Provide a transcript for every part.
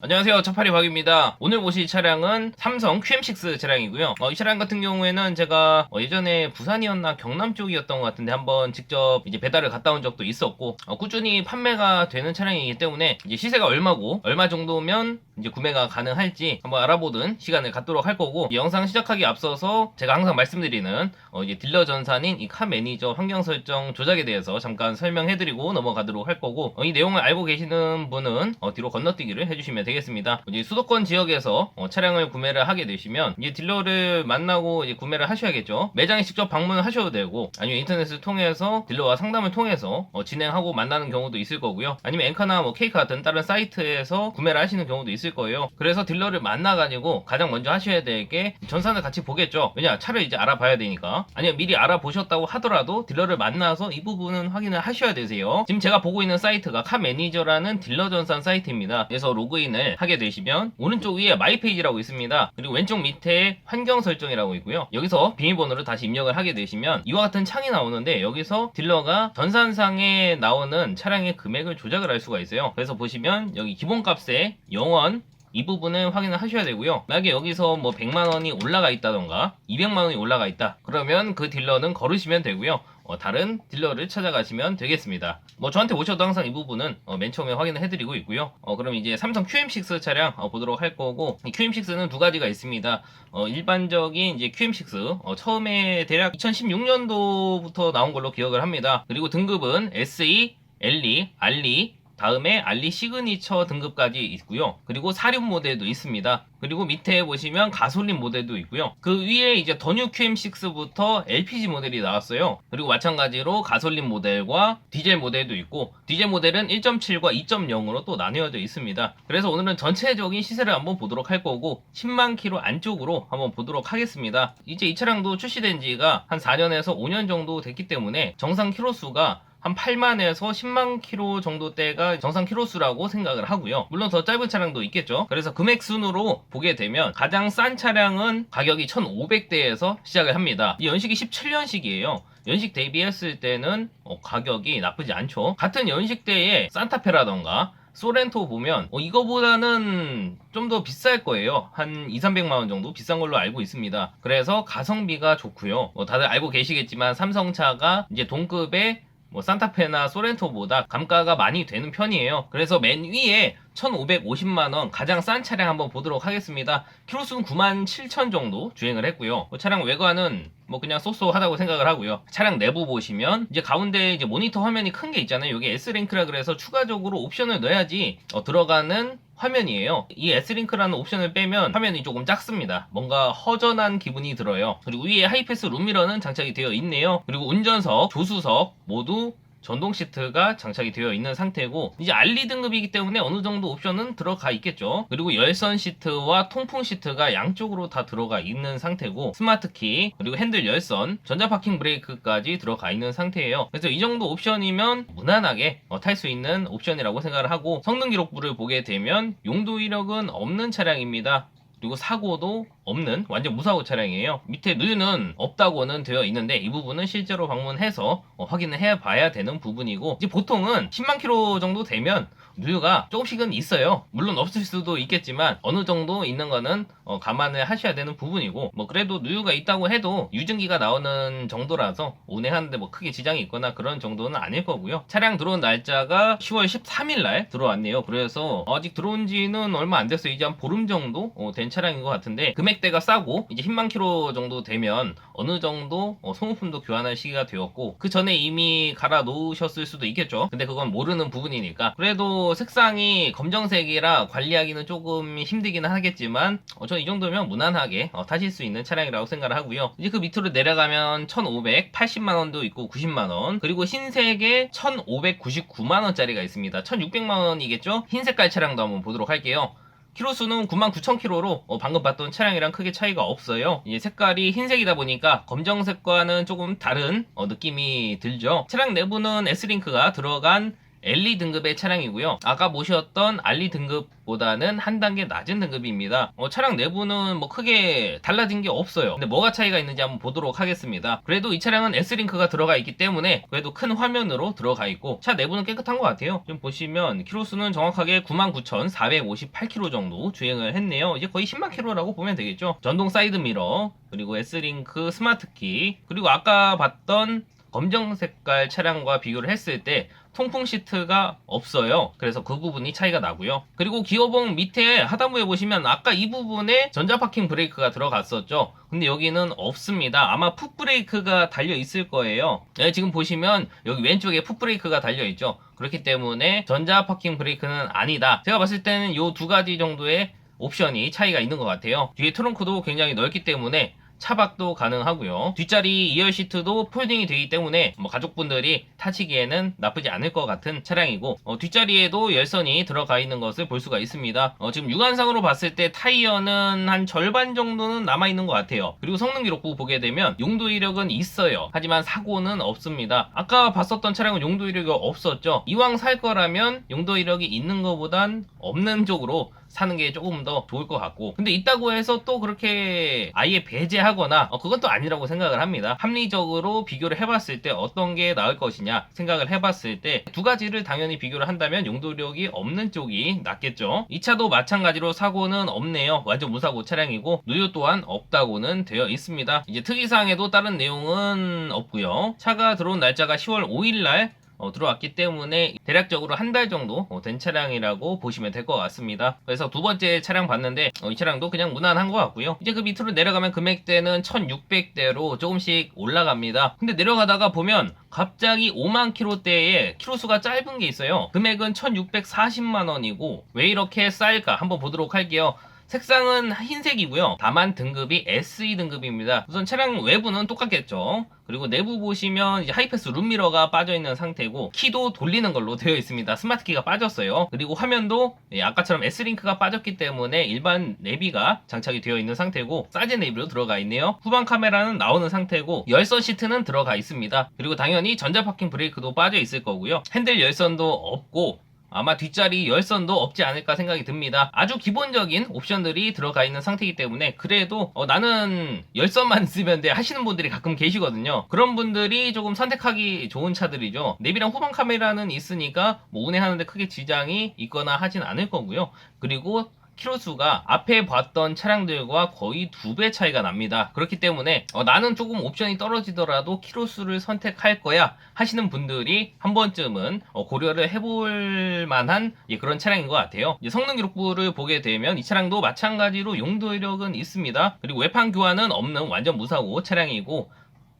안녕하세요. 차파리 박입니다. 오늘 보실 차량은 삼성 QM6 차량이고요. 어, 이 차량 같은 경우에는 제가 어, 예전에 부산이었나 경남 쪽이었던 것 같은데 한번 직접 이제 배달을 갔다 온 적도 있었고 어, 꾸준히 판매가 되는 차량이기 때문에 이제 시세가 얼마고 얼마 정도면 이제 구매가 가능할지 한번 알아보는 시간을 갖도록 할 거고 이 영상 시작하기 앞서서 제가 항상 말씀드리는 어, 이제 딜러 전산인 이 카 매니저 환경 설정 조작에 대해서 잠깐 설명해드리고 넘어가도록 할 거고 어, 이 내용을 알고 계시는 분은 어, 뒤로 건너뛰기를 해주시면 되겠습니다. 이제 수도권 지역에서 어, 차량을 구매를 하게 되시면 이제 딜러를 만나고 이제 구매를 하셔야겠죠. 매장에 직접 방문을 하셔도 되고 아니면 인터넷을 통해서 딜러와 상담을 통해서 어, 진행하고 만나는 경우도 있을 거고요. 아니면 엔카나 뭐 케이크 같은 다른 사이트에서 구매를 하시는 경우도 있을 거예요. 그래서 딜러를 만나가지고 가장 먼저 하셔야 될 게 전산을 같이 보겠죠. 왜냐 차를 이제 알아봐야 되니까. 아니면 미리 알아보셨다고 하더라도 딜러를 만나서 이 부분은 확인을 하셔야 되세요. 지금 제가 보고 있는 사이트가 카 매니저라는 딜러 전산 사이트입니다. 그래서 로그인을 하게 되시면 오른쪽 위에 마이 페이지라고 있습니다. 그리고 왼쪽 밑에 환경 설정이라고 있고요. 여기서 비밀번호를 다시 입력을 하게 되시면 이와 같은 창이 나오는데 여기서 딜러가 전산상에 나오는 차량의 금액을 조작을 할 수가 있어요. 그래서 보시면 여기 기본값에 0원 이 부분을 확인을 하셔야 되고요. 만약에 여기서 뭐 100만 원이 올라가 있다던가 200만 원이 올라가 있다. 그러면 그 딜러는 걸으시면 되고요. 어, 다른 딜러를 찾아가시면 되겠습니다. 뭐 저한테 오셔도 항상 이 부분은 어, 맨 처음에 확인을 해드리고 있고요. 어, 그럼 이제 삼성 QM6 차량 어, 보도록 할 거고 이 QM6는 두 가지가 있습니다. 어, 일반적인 이제 QM6 어, 처음에 대략 2016년도부터 나온 걸로 기억을 합니다. 그리고 등급은 SE, LE, RE 다음에 알리 시그니처 등급까지 있고요. 그리고 사륜 모델도 있습니다. 그리고 밑에 보시면 가솔린 모델도 있고요. 그 위에 이제 더 뉴 QM6부터 LPG 모델이 나왔어요. 그리고 마찬가지로 가솔린 모델과 디젤 모델도 있고 디젤 모델은 1.7과 2.0으로 또 나뉘어져 있습니다. 그래서 오늘은 전체적인 시세를 한번 보도록 할 거고 10만 킬로 안쪽으로 한번 보도록 하겠습니다. 이제 이 차량도 출시된 지가 한 4년에서 5년 정도 됐기 때문에 정상 키로수가 한 8만에서 10만 킬로 정도 대가 정상 킬로수라고 생각을 하고요. 물론 더 짧은 차량도 있겠죠. 그래서 금액 순으로 보게 되면 가장 싼 차량은 가격이 1,500대에서 시작을 합니다. 이 연식이 17년식이에요. 연식 대비했을 때는 어, 가격이 나쁘지 않죠. 같은 연식대에 산타페라던가 소렌토 보면 어, 이거보다는 좀 더 비쌀 거예요. 한 2, 300만 원 정도 비싼 걸로 알고 있습니다. 그래서 가성비가 좋고요. 뭐 다들 알고 계시겠지만 삼성차가 이제 동급의 뭐 산타페나 소렌토보다 감가가 많이 되는 편이에요. 그래서 맨 위에 1,550만원 가장 싼 차량 한번 보도록 하겠습니다. 키로수는 9만 7천 정도 주행을 했고요. 뭐 차량 외관은 뭐 그냥 쏘쏘하다고 생각을 하고요. 차량 내부 보시면 이제 가운데 이제 모니터 화면이 큰 게 있잖아요. 이게 S링크라 그래서 추가적으로 옵션을 넣어야지 어, 들어가는 화면이에요. 이 S링크라는 옵션을 빼면 화면이 조금 작습니다. 뭔가 허전한 기분이 들어요. 그리고 위에 하이패스 룸미러는 장착이 되어 있네요. 그리고 운전석, 조수석 모두 전동 시트가 장착이 되어 있는 상태고 이제 알리 등급이기 때문에 어느 정도 옵션은 들어가 있겠죠. 그리고 열선 시트와 통풍 시트가 양쪽으로 다 들어가 있는 상태고 스마트 키 그리고 핸들 열선, 전자 파킹 브레이크까지 들어가 있는 상태예요. 그래서 이 정도 옵션이면 무난하게 어, 탈수 있는 옵션이라고 생각을 하고 성능 기록부를 보게 되면 용도 이력은 없는 차량입니다. 그리고 사고도 없는 완전 무사고 차량이에요. 밑에 누유는 없다고는 되어 있는데 이 부분은 실제로 방문해서 어, 확인을 해봐야 되는 부분이고 이제 보통은 10만 킬로 정도 되면 누유가 조금씩은 있어요. 물론 없을 수도 있겠지만 어느 정도 있는 거는 어, 감안을 하셔야 되는 부분이고 뭐 그래도 누유가 있다고 해도 유증기가 나오는 정도라서 운행하는데 뭐 크게 지장이 있거나 그런 정도는 아닐 거고요. 차량 들어온 날짜가 10월 13일 날 들어왔네요. 그래서 아직 들어온 지는 얼마 안 됐어요. 이제 한 보름 정도 어, 된 차량인 것 같은데 금액대가 싸고 이제 10만 킬로 정도 되면 어느 정도 어, 소모품도 교환할 시기가 되었고 그 전에 이미 갈아 놓으셨을 수도 있겠죠. 근데 그건 모르는 부분이니까 그래도 색상이 검정색이라 관리하기는 조금 힘들기는 하겠지만 어, 저는 이 정도면 무난하게 어, 타실 수 있는 차량이라고 생각을 하고요. 이제 그 밑으로 내려가면 1,580만 원도 있고 90만 원 그리고 흰색에 1,599만 원짜리가 있습니다. 1,600만 원이겠죠? 흰 색깔 차량도 한번 보도록 할게요. 키로수는 99,000km로 어, 방금 봤던 차량이랑 크게 차이가 없어요. 이제 색깔이 흰색이다 보니까 검정색과는 조금 다른 어, 느낌이 들죠. 차량 내부는 S링크가 들어간 엘리 등급의 차량이고요. 아까 모셨던 알리 등급보다는 한 단계 낮은 등급입니다. 어, 차량 내부는 뭐 크게 달라진 게 없어요. 근데 뭐가 차이가 있는지 한번 보도록 하겠습니다. 그래도 이 차량은 S링크가 들어가 있기 때문에 그래도 큰 화면으로 들어가 있고 차 내부는 깨끗한 것 같아요. 지금 보시면 키로수는 정확하게 99,458km 정도 주행을 했네요. 이제 거의 10만 킬로라고 보면 되겠죠. 전동 사이드 미러 그리고 S링크 스마트키 그리고 아까 봤던 검정 색깔 차량과 비교를 했을 때 통풍 시트가 없어요. 그래서 그 부분이 차이가 나고요. 그리고 기어봉 밑에 하단부에 보시면 아까 이 부분에 전자 파킹 브레이크가 들어갔었죠. 근데 여기는 없습니다. 아마 풋 브레이크가 달려 있을 거예요. 네, 지금 보시면 여기 왼쪽에 풋 브레이크가 달려 있죠. 그렇기 때문에 전자 파킹 브레이크는 아니다. 제가 봤을 때는 이 두 가지 정도의 옵션이 차이가 있는 것 같아요. 뒤에 트렁크도 굉장히 넓기 때문에 차박도 가능하고요. 뒷자리 2열 시트도 폴딩이 되기 때문에 뭐 가족분들이 타시기에는 나쁘지 않을 것 같은 차량이고 어, 뒷자리에도 열선이 들어가 있는 것을 볼 수가 있습니다. 어, 지금 육안상으로 봤을 때 타이어는 한 절반 정도는 남아 있는 것 같아요. 그리고 성능 기록부 보게 되면 용도 이력은 있어요. 하지만 사고는 없습니다. 아까 봤었던 차량은 용도 이력이 없었죠. 이왕 살 거라면 용도 이력이 있는 것보단 없는 쪽으로 사는 게 조금 더 좋을 것 같고. 근데 있다고 해서 또 그렇게 아예 배제하거나 어, 그건 또 아니라고 생각을 합니다. 합리적으로 비교를 해봤을 때 어떤 게 나을 것이냐 생각을 해봤을 때 두 가지를 당연히 비교를 한다면 용도력이 없는 쪽이 낫겠죠. 이 차도 마찬가지로 사고는 없네요. 완전 무사고 차량이고 누유 또한 없다고는 되어 있습니다. 이제 특이사항에도 다른 내용은 없고요. 차가 들어온 날짜가 10월 5일날 어, 들어왔기 때문에 대략적으로 한 달 정도 어, 된 차량이라고 보시면 될 것 같습니다. 그래서 두 번째 차량 봤는데 어, 이 차량도 그냥 무난한 것 같고요. 이제 그 밑으로 내려가면 금액대는 1600대로 조금씩 올라갑니다. 근데 내려가다가 보면 갑자기 5만 킬로대에 키로수가 짧은 게 있어요. 금액은 1640만 원이고 왜 이렇게 쌀까 한번 보도록 할게요. 색상은 흰색이고요. 다만 등급이 SE 등급입니다. 우선 차량 외부는 똑같겠죠. 그리고 내부 보시면 이제 하이패스 룸미러가 빠져 있는 상태고 키도 돌리는 걸로 되어 있습니다. 스마트 키가 빠졌어요. 그리고 화면도 예, 아까처럼 S링크가 빠졌기 때문에 일반 내비가 장착이 되어 있는 상태고 사제 내비로 들어가 있네요. 후방 카메라는 나오는 상태고 열선 시트는 들어가 있습니다. 그리고 당연히 전자 파킹 브레이크도 빠져 있을 거고요. 핸들 열선도 없고 아마 뒷자리 열선도 없지 않을까 생각이 듭니다. 아주 기본적인 옵션들이 들어가 있는 상태이기 때문에 그래도 어, 나는 열선만 쓰면 돼 하시는 분들이 가끔 계시거든요. 그런 분들이 조금 선택하기 좋은 차들이죠. 내비랑 후방 카메라는 있으니까 뭐 운행하는데 크게 지장이 있거나 하진 않을 거고요. 그리고 키로수가 앞에 봤던 차량들과 거의 두 배 차이가 납니다. 그렇기 때문에 어, 나는 조금 옵션이 떨어지더라도 키로수를 선택할 거야 하시는 분들이 한 번쯤은 어, 고려를 해볼 만한 예, 그런 차량인 것 같아요. 성능 기록부를 보게 되면 이 차량도 마찬가지로 용도 이력은 있습니다. 그리고 외판 교환은 없는 완전 무사고 차량이고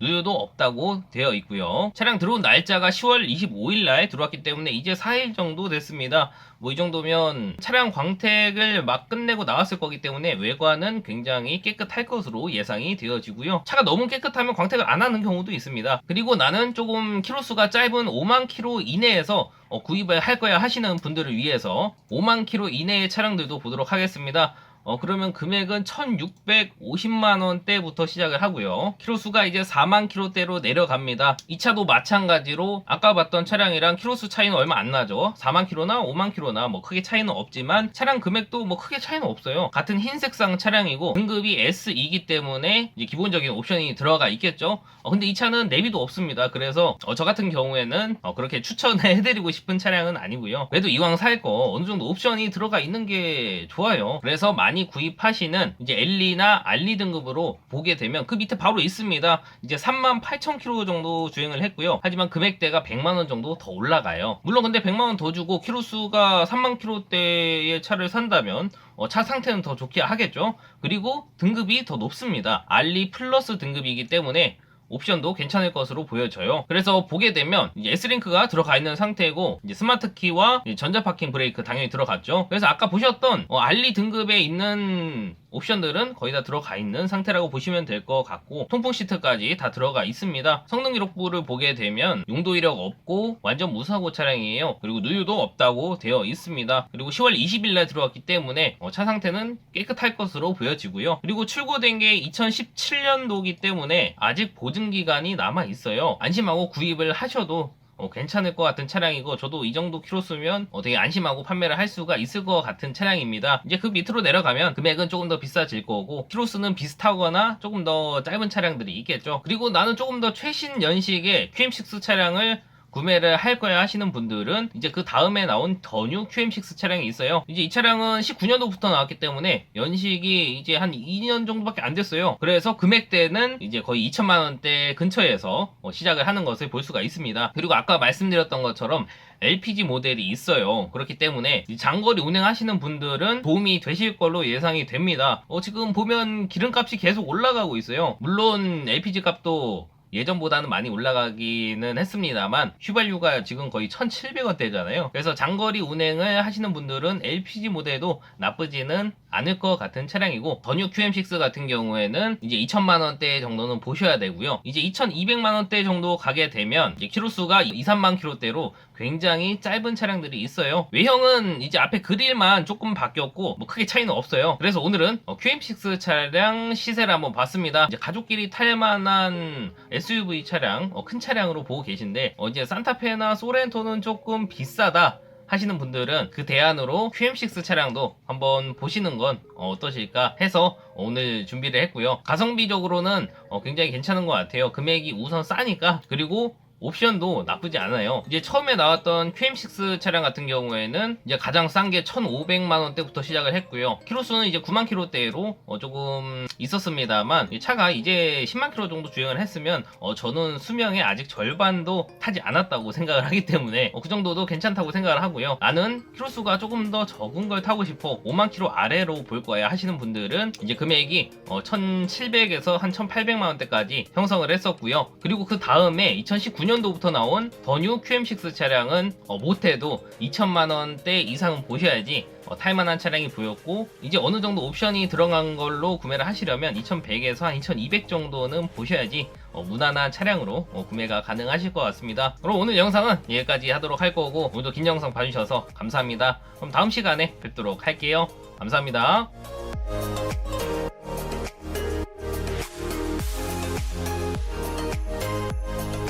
누유도 없다고 되어 있고요. 차량 들어온 날짜가 10월 25일 날 들어왔기 때문에 이제 4일 정도 됐습니다. 뭐 이 정도면 차량 광택을 막 끝내고 나왔을 거기 때문에 외관은 굉장히 깨끗할 것으로 예상이 되어지고요. 차가 너무 깨끗하면 광택을 안 하는 경우도 있습니다. 그리고 나는 조금 키로수가 짧은 5만 키로 이내에서 어, 구입을 할 거야 하시는 분들을 위해서 5만 키로 이내의 차량들도 보도록 하겠습니다. 어, 그러면 금액은 1650만 원대부터 시작을 하고요. 키로수가 이제 4만 킬로대로 내려갑니다. 이 차도 마찬가지로 아까 봤던 차량이랑 키로수 차이는 얼마 안 나죠. 4만 킬로나 5만 킬로나 뭐 크게 차이는 없지만 차량 금액도 뭐 크게 차이는 없어요. 같은 흰색상 차량이고 등급이 S2이기 때문에 이제 기본적인 옵션이 들어가 있겠죠. 어, 근데 이 차는 내비도 없습니다. 그래서 어, 저 같은 경우에는 어, 그렇게 추천을 해드리고 싶은 차량은 아니고요. 그래도 이왕 살 거 어느 정도 옵션이 들어가 있는 게 좋아요. 그래서 많이 구입하시는 이제 엘리나 알리 등급으로 보게 되면 그 밑에 바로 있습니다. 이제 3만 8천 킬로 정도 주행을 했고요. 하지만 금액대가 100만 원 정도 더 올라가요. 물론 근데 100만 원 더 주고 키로수가 3만 킬로대의 차를 산다면 어, 차 상태는 더 좋게 하겠죠. 그리고 등급이 더 높습니다. 알리 플러스 등급이기 때문에 옵션도 괜찮을 것으로 보여져요. 그래서 보게 되면 S링크가 들어가 있는 상태고 이제 스마트 키와 이제 전자 파킹 브레이크 당연히 들어갔죠. 그래서 아까 보셨던 어, 알리 등급에 있는 옵션들은 거의 다 들어가 있는 상태라고 보시면 될 것 같고 통풍 시트까지 다 들어가 있습니다. 성능 기록부를 보게 되면 용도 이력 없고 완전 무사고 차량이에요. 그리고 누유도 없다고 되어 있습니다. 그리고 10월 20일 날 들어왔기 때문에 어, 차 상태는 깨끗할 것으로 보여지고요. 그리고 출고된 게 2017년도기 때문에 아직 보증 기간이 남아 있어요. 안심하고 구입을 하셔도 어, 괜찮을 것 같은 차량이고 저도 이 정도 키로수면 어, 되게 안심하고 판매를 할 수가 있을 것 같은 차량입니다. 이제 그 밑으로 내려가면 금액은 조금 더 비싸질 거고 키로수는 비슷하거나 조금 더 짧은 차량들이 있겠죠. 그리고 나는 조금 더 최신 연식의 QM6 차량을 구매를 할 거야 하시는 분들은 이제 그 다음에 나온 더 뉴 QM6 차량이 있어요. 이제 이 차량은 19년도부터 나왔기 때문에 연식이 이제 한 2년 정도밖에 안 됐어요. 그래서 금액대는 이제 거의 2천만 원대 근처에서 어, 시작을 하는 것을 볼 수가 있습니다. 그리고 아까 말씀드렸던 것처럼 LPG 모델이 있어요. 그렇기 때문에 이 장거리 운행하시는 분들은 도움이 되실 걸로 예상이 됩니다. 어, 지금 보면 기름값이 계속 올라가고 있어요. 물론 LPG 값도 예전보다는 많이 올라가기는 했습니다만 휘발유가 지금 거의 1,700원대잖아요. 그래서 장거리 운행을 하시는 분들은 LPG 모델도 나쁘지는 않을 것 같은 차량이고 더뉴 QM6 같은 경우에는 이제 2천만 원대 정도는 보셔야 되고요. 이제 2,200만 원대 정도 가게 되면 이제 키로수가 2, 3만 킬로대로 굉장히 짧은 차량들이 있어요. 외형은 이제 앞에 그릴만 조금 바뀌었고 뭐 크게 차이는 없어요. 그래서 오늘은 어, QM6 차량 시세를 한번 봤습니다. 이제 가족끼리 탈 만한 SUV 차량, 어, 큰 차량으로 보고 계신데 어, 이제 산타페나 소렌토는 조금 비싸다. 하시는 분들은 그 대안으로 QM6 차량도 한번 보시는 건 어, 어떠실까 해서 오늘 준비를 했고요. 가성비적으로는 어, 굉장히 괜찮은 것 같아요. 금액이 우선 싸니까 그리고 옵션도 나쁘지 않아요. 이제 처음에 나왔던 QM6 차량 같은 경우에는 이제 가장 싼 게 1,500만 원대부터 시작을 했고요. 키로수는 이제 9만 킬로대로 어 조금 있었습니다만 이 차가 이제 10만 킬로 정도 주행을 했으면 어 저는 수명의 아직 절반도 타지 않았다고 생각을 하기 때문에 어 그 정도도 괜찮다고 생각을 하고요. 나는 키로수가 조금 더 적은 걸 타고 싶어 5만 킬로 아래로 볼 거야 하시는 분들은 이제 금액이 어 1,700에서 한 1,800만 원대까지 형성을 했었고요. 그리고 그 다음에 2019 년도부터 나온 더 뉴 QM6 차량은 어 못해도 2천만 원대 이상은 보셔야지 어, 탈만한 차량이 보였고 이제 어느 정도 옵션이 들어간 걸로 구매를 하시려면 2100에서 한 2200 정도는 보셔야지 어, 무난한 차량으로 어, 구매가 가능하실 것 같습니다. 그럼 오늘 영상은 여기까지 하도록 할 거고 오늘도 긴 영상 봐주셔서 감사합니다. 그럼 다음 시간에 뵙도록 할게요. 감사합니다.